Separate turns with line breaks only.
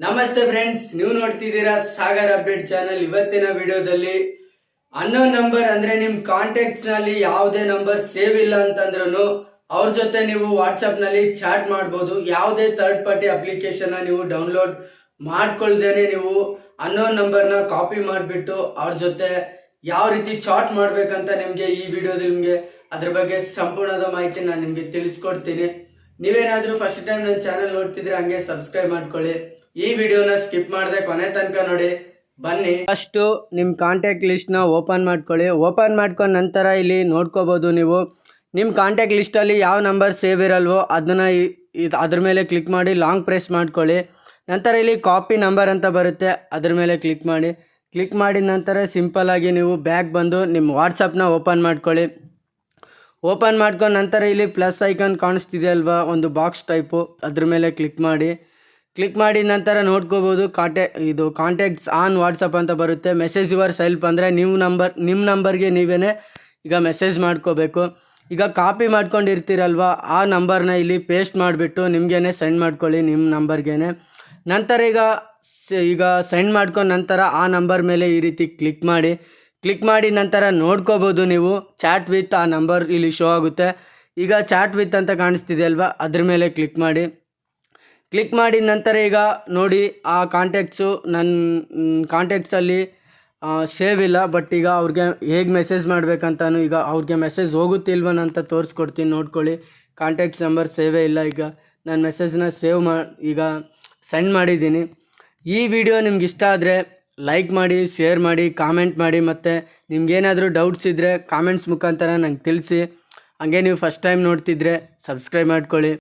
ನಮಸ್ತೆ ಫ್ರೆಂಡ್ಸ್ ನೀವು ನೋಡ್ತಿದ್ದೀರಾ ಸಾಗರ್ ಅಪ್ಡೇಟ್ ಚಾನಲ್ ಇವತ್ತಿನ ವಿಡಿಯೋದಲ್ಲಿ ಅನ್ನೋ ನಂಬರ್ ಅಂದ್ರೆ ನಿಮ್ ಕಾಂಟ್ಯಾಕ್ಟ್ಸ್ನಲ್ಲಿ ಯಾವುದೇ ನಂಬರ್ ಸೇವ್ ಇಲ್ಲ ಅಂತಂದ್ರೂ ಅವ್ರ ಜೊತೆ ನೀವು ವಾಟ್ಸಪ್ನಲ್ಲಿ ಚಾಟ್ ಮಾಡಬಹುದು ಯಾವುದೇ ಥರ್ಡ್ ಪಾರ್ಟಿ ಅಪ್ಲಿಕೇಶನ್ ನೀವು ಡೌನ್ಲೋಡ್ ಮಾಡ್ಕೊಳ್ದೇನೆ ನೀವು ಅನ್ನೋನ್ ನಂಬರ್ನ ಕಾಪಿ ಮಾಡಿಬಿಟ್ಟು ಅವ್ರ ಜೊತೆ ಯಾವ ರೀತಿ ಚಾಟ್ ಮಾಡ್ಬೇಕಂತ ನಿಮಗೆ ಈ ವಿಡಿಯೋದಲ್ಲಿ ನಿಮಗೆ ಅದ್ರ ಬಗ್ಗೆ ಸಂಪೂರ್ಣದ ಮಾಹಿತಿ ನಾನು ನಿಮಗೆ ತಿಳಿಸ್ಕೊಡ್ತೀನಿ. ನೀವೇನಾದರೂ ಫಸ್ಟ್ ಟೈಮ್ ನನ್ನ ಚಾನಲ್ ನೋಡ್ತಿದ್ರೆ ಹಂಗೆ ಸಬ್ಸ್ಕ್ರೈಬ್ ಮಾಡ್ಕೊಳ್ಳಿ. ಈ ವಿಡಿಯೋನ ಸ್ಕಿಪ್ ಮಾಡದೆ ಕೊನೆ ತನಕ ನೋಡಿ, ಬನ್ನಿ. ಫಸ್ಟು ನಿಮ್ಮ ಕಾಂಟ್ಯಾಕ್ಟ್ ಲಿಸ್ಟ್ನ ಓಪನ್ ಮಾಡ್ಕೊಳ್ಳಿ. ಓಪನ್ ಮಾಡ್ಕೊಂಡ ನಂತರ ಇಲ್ಲಿ ನೋಡ್ಕೋಬೋದು ನೀವು. ನಿಮ್ಮ ಕಾಂಟ್ಯಾಕ್ಟ್ ಲಿಸ್ಟಲ್ಲಿ ಯಾವ ನಂಬರ್ ಸೇವ್ ಇರಲ್ವೋ ಅದನ್ನು ಇದು ಅದ್ರ ಮೇಲೆ ಕ್ಲಿಕ್ ಮಾಡಿ ಲಾಂಗ್ ಪ್ರೆಸ್ ಮಾಡ್ಕೊಳ್ಳಿ. ನಂತರ ಇಲ್ಲಿ ಕಾಪಿ ನಂಬರ್ ಅಂತ ಬರುತ್ತೆ, ಅದ್ರ ಮೇಲೆ ಕ್ಲಿಕ್ ಮಾಡಿ. ಕ್ಲಿಕ್ ಮಾಡಿದ ನಂತರ ಸಿಂಪಲ್ ಆಗಿ ನೀವು ಬ್ಯಾಕ್ ಬಂದು ನಿಮ್ಮ ವಾಟ್ಸಪ್ನ ಓಪನ್ ಮಾಡ್ಕೊಳ್ಳಿ. ಓಪನ್ ಮಾಡ್ಕೊಂಡು ನಂತರ ಇಲ್ಲಿ ಪ್ಲಸ್ ಐಕಾನ್ ಕಾಣಿಸ್ತಿದೆ ಅಲ್ವಾ? ಒಂದು ಬಾಕ್ಸ್ ಟೈಪು ಅದ್ರ ಮೇಲೆ ಕ್ಲಿಕ್ ಮಾಡಿ. ಕ್ಲಿಕ್ ಮಾಡಿದ ನಂತರ ನೋಡ್ಕೋಬೋದು. ಕಾಂಟ್ಯಾ ಇದು ಕಾಂಟ್ಯಾಕ್ಟ್ಸ್ ಆನ್ ವಾಟ್ಸಪ್ ಅಂತ ಬರುತ್ತೆ. ಮೆಸೇಜ್ ಯುವರ್ ಸೆಲ್ಫ್ ಅಂದರೆ ನೀವು ನಂಬರ್ ನಿಮ್ಮ ನಂಬರ್ಗೆ ನೀವೇ ಈಗ ಮೆಸೇಜ್ ಮಾಡ್ಕೋಬೇಕು. ಈಗ ಕಾಪಿ ಮಾಡ್ಕೊಂಡಿರ್ತೀರಲ್ವ, ಆ ನಂಬರ್ನ ಇಲ್ಲಿ ಪೇಸ್ಟ್ ಮಾಡಿಬಿಟ್ಟು ನಿಮಗೇನೆ ಸೆಂಡ್ ಮಾಡ್ಕೊಳ್ಳಿ ನಿಮ್ಮ ನಂಬರ್ಗೇನೆ ನಂತರ ಈಗ ಈಗ ಸೆಂಡ್ ಮಾಡ್ಕೊಂಡು ನಂತರ ಆ ನಂಬರ್ ಮೇಲೆ ಈ ರೀತಿ ಕ್ಲಿಕ್ ಮಾಡಿ. ಕ್ಲಿಕ್ ಮಾಡಿ ನಂತರ ನೋಡ್ಕೋಬೋದು ನೀವು. ಚಾಟ್ ವಿತ್ ಆ ನಂಬರ್ ಇಲ್ಲಿ ಶೋ ಆಗುತ್ತೆ. ಈಗ ಚಾಟ್ ವಿತ್ ಅಂತ ಕಾಣಿಸ್ತಿದೆ ಅಲ್ವಾ, ಅದ್ರ ಮೇಲೆ ಕ್ಲಿಕ್ ಮಾಡಿ. ಕ್ಲಿಕ್ ಮಾಡಿದ ನಂತರ ಈಗ ನೋಡಿ ಆ ಕಾಂಟ್ಯಾಕ್ಟ್ಸು ನನ್ನ ಕಾಂಟ್ಯಾಕ್ಟ್ಸಲ್ಲಿ ಸೇವ್ ಇಲ್ಲ ಬಟ್ ಈಗ ಅವ್ರಿಗೆ ಹೇಗೆ ಮೆಸೇಜ್ ಮಾಡಬೇಕಂತಾನು ಈಗ ಅವ್ರಿಗೆ ಮೆಸೇಜ್ ಹೋಗುತ್ತಿಲ್ವನ ಅಂತ ತೋರಿಸ್ಕೊಡ್ತೀನಿ, ನೋಡ್ಕೊಳ್ಳಿ. ಕಾಂಟ್ಯಾಕ್ಟ್ಸ್ ನಂಬರ್ ಸೇವೇ ಇಲ್ಲ ಈಗ. ನಾನು ಮೆಸೇಜ್ನ ಸೇವ್ ಮಾ, ಈಗ ಸೆಂಡ್ ಮಾಡಿದ್ದೀನಿ. ಈ ವಿಡಿಯೋ ನಿಮ್ಗೆ ಇಷ್ಟ ಆದರೆ ಲೈಕ್ ಮಾಡಿ ಶೇರ್ ಮಾಡಿ ಕಾಮೆಂಟ್ ಮಾಡಿ, ಮತ್ತು ನಿಮ್ಗೇನಾದರೂ ಡೌಟ್ಸ್ ಇದ್ದರೆ ಕಾಮೆಂಟ್ಸ್ ಮುಖಾಂತರ ನಂಗೆ ತಿಳಿಸಿ. ಹಾಗೆ ನೀವು ಫಸ್ಟ್ ಟೈಮ್ ನೋಡ್ತಿದ್ರೆ ಸಬ್ಸ್ಕ್ರೈಬ್ ಮಾಡ್ಕೊಳ್ಳಿ.